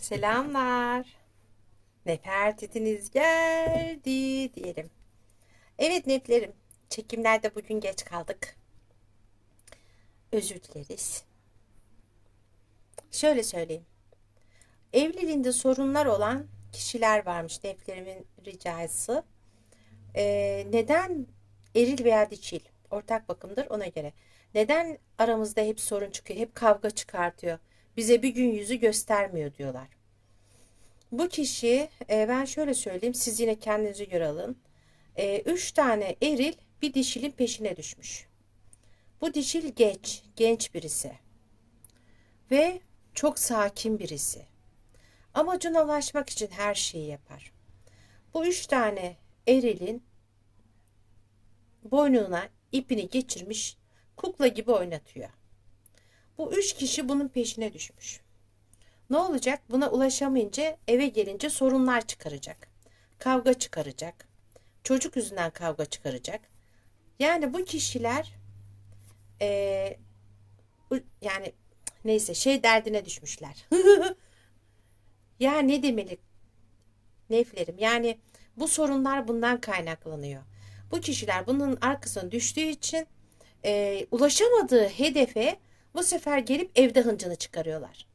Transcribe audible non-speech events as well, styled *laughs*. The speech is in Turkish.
Selamlar. Nefertitiniz geldi diyelim. Evet neflerim. Çekimlerde bugün geç kaldık. Özür dileriz. Şöyle söyleyeyim. Evliliğinde sorunlar olan kişiler varmış neflerimin ricası. Ee, neden eril veya dişil? Ortak bakımdır ona göre. Neden aramızda hep sorun çıkıyor, hep kavga çıkartıyor? Bize bir gün yüzü göstermiyor diyorlar. Bu kişi e, ben şöyle söyleyeyim siz yine kendinize göre alın. E, üç tane eril bir dişilin peşine düşmüş. Bu dişil geç, genç birisi. Ve çok sakin birisi. Amacına ulaşmak için her şeyi yapar. Bu üç tane erilin boynuna ipini geçirmiş, kukla gibi oynatıyor. Bu üç kişi bunun peşine düşmüş. Ne olacak? Buna ulaşamayınca eve gelince sorunlar çıkaracak. Kavga çıkaracak. Çocuk yüzünden kavga çıkaracak. Yani bu kişiler bu- yani neyse şey derdine düşmüşler. *laughs* ya ne demeli neflerim yani bu sorunlar bundan kaynaklanıyor. Bu kişiler bunun arkasına düştüğü için eee, ulaşamadığı hedefe bu sefer gelip evde hıncını çıkarıyorlar.